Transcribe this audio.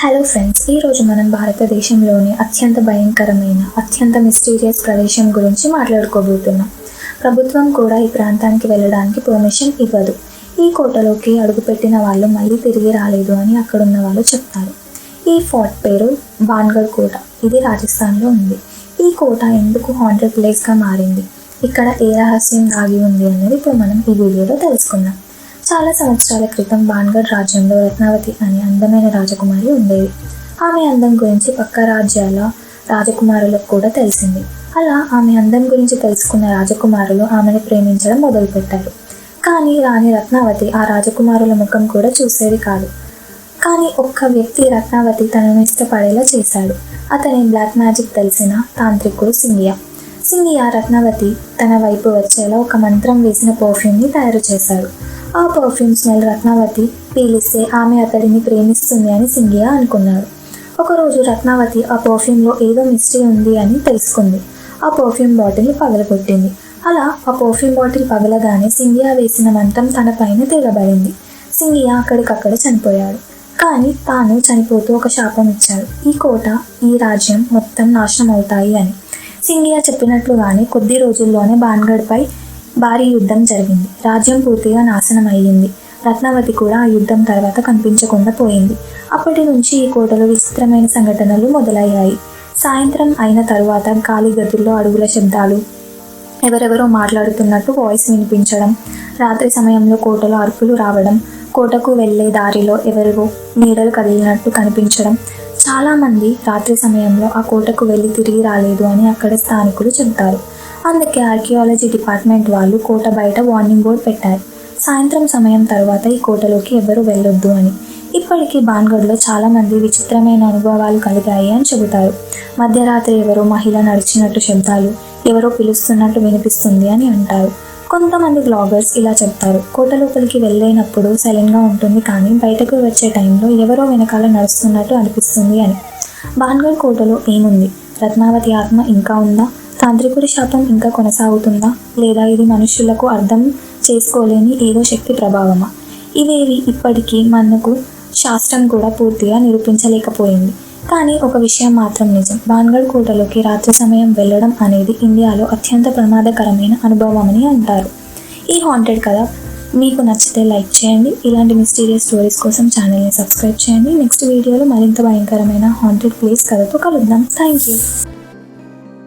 Hello friends ఈరోజు మనం భారతదేశంలోని అత్యంత భయంకరమైన అత్యంత మిస్టీరియస్ ప్రదేశం గురించి మాట్లాడుకోబోతున్నాం. ప్రభుత్వం కూడా ఈ ప్రాంతానికి వెళ్ళడానికి పర్మిషన్ ఇవ్వదు. ఈ కోటలోకి అడుగుపెట్టిన వాళ్ళు మళ్ళీ తిరిగి రాలేదు అని అక్కడున్న వాళ్ళు చెప్తారు. ఈ ఫోర్ట్ పేరు బాన్గఢ్ కోట. ఇది రాజస్థాన్లో ఉంది. ఈ కోట ఎందుకు హాంటెడ్ ప్లేస్గా మారింది? ఇక్కడ ఏ రహస్యం దాగి ఉంది అనేది ఇప్పుడు మనం ఈ వీడియోలో తెలుసుకుందాం. చాలా సంవత్సరాల క్రితం బాన్గఢ్ రాజ్యంలో రత్నావతి అనే అందమైన రాజకుమారి ఉండేది. ఆమె అందం గురించి పక్క రాజ్యాల రాజకుమారులకు కూడా తెలిసింది. అలా ఆమె అందం గురించి తెలుసుకున్న రాజకుమారులు ఆమెను ప్రేమించడం మొదలుపెట్టారు. కానీ రాణి రత్నావతి ఆ రాజకుమారుల ముఖం కూడా చూసేది కాదు. కానీ ఒక్క వ్యక్తి రత్నావతి తనను ఇష్టపడేలా చేశాడు. అతని బ్లాక్ మ్యాజిక్ తెలిసిన తాంత్రికుడు సింగియా. సింగియా రత్నావతి తన వైపు వచ్చేలా ఒక మంత్రం వేసిన పర్ఫ్యూమ్ని తయారు చేశాడు. ఆ పర్ఫ్యూమ్ స్మెల్ రత్నావతి పీలిస్తే ఆమె అతడిని ప్రేమిస్తుంది అని సింగియా అనుకున్నాడు. ఒకరోజు రత్నావతి ఆ పర్ఫ్యూమ్లో ఏదో మిస్టరీ ఉంది అని తెలుసుకుంది. ఆ పర్ఫ్యూమ్ బాటిల్ని పగలగొట్టింది. అలా ఆ పర్ఫ్యూమ్ బాటిల్ పగలగానే సింగియా వేసిన మంత్రం తన పైన తిరగబడింది సింగియా అక్కడికక్కడ చనిపోయాడు. కానీ తాను చనిపోతూ ఒక శాపం ఇచ్చాడు. ఈ కోట ఈ రాజ్యం మొత్తం నాశనం అవుతాయి అని. సింగియా చెప్పినట్లుగానే కొద్ది రోజుల్లోనే బాన్గఢ్పై భారీ యుద్ధం జరిగింది. రాజ్యం పూర్తిగా నాశనం అయ్యింది. రత్నావతి కూడా ఆ యుద్ధం తర్వాత కనిపించకుండా పోయింది. అప్పటి నుంచి ఈ కోటలో విచిత్రమైన సంఘటనలు మొదలయ్యాయి. సాయంత్రం అయిన తరువాత గాలి గదుల్లో అడుగుల శబ్దాలు ఎవరెవరో మాట్లాడుతున్నట్టు వాయిస్ వినిపించడం రాత్రి సమయంలో కోటలో అరుపులు రావడం కోటకు వెళ్ళే దారిలో ఎవరివో నీడలు కదిలినట్టు కనిపించడం చాలామంది రాత్రి సమయంలో ఆ కోటకు వెళ్ళి తిరిగి రాలేదు అని అక్కడ స్థానికులు చెబుతారు. అందుకే ఆర్కియాలజీ డిపార్ట్మెంట్ వాళ్ళు కోట బయట వార్నింగ్ బోర్డు పెట్టారు. సాయంత్రం సమయం తర్వాత ఈ కోటలోకి ఎవరు వెళ్ళొద్దు అని. ఇప్పటికీ బాన్గఢ్లో చాలామంది విచిత్రమైన అనుభవాలు కలిగాయి అని చెబుతారు. మధ్యరాత్రి ఎవరో మహిళ నడిచినట్టు శబ్దాలు ఎవరో పిలుస్తున్నట్టు వినిపిస్తుంది అని అంటారు. కొంతమంది బ్లాగర్స్ ఇలా చెప్తారు. కోట లోపలికి వెళ్ళేనప్పుడు సైలెంట్గా ఉంటుంది కానీ బయటకు వచ్చే టైంలో ఎవరో వెనకాల నడుస్తున్నట్టు అనిపిస్తుంది అని. బాన్గఢ్ కోటలో ఏముంది? రత్నావతి ఆత్మ ఇంకా ఉందా? తాంత్రికుడి శాపం ఇంకా కొనసాగుతుందా? లేదా ఇది మనుషులకు అర్థం చేసుకోలేని ఏదో శక్తి ప్రభావమా? ఇవేవి ఇప్పటికీ మనకు శాస్త్రం కూడా పూర్తిగా నిరూపించలేకపోయింది. కానీ ఒక విషయం మాత్రం నిజం. బాన్గఢ్ కోటలోకి రాత్రి సమయం వెళ్ళడం అనేది ఇండియాలో అత్యంత ప్రమాదకరమైన అనుభవం అని అంటారు. ఈ హాంటెడ్ కథ మీకు నచ్చితే లైక్ చేయండి. ఇలాంటి మిస్టీరియస్ స్టోరీస్ కోసం ఛానల్ని సబ్స్క్రైబ్ చేయండి. నెక్స్ట్ వీడియోలో మరింత భయంకరమైన హాంటెడ్ ప్లేస్ కథతో కలుద్దాం. Thank you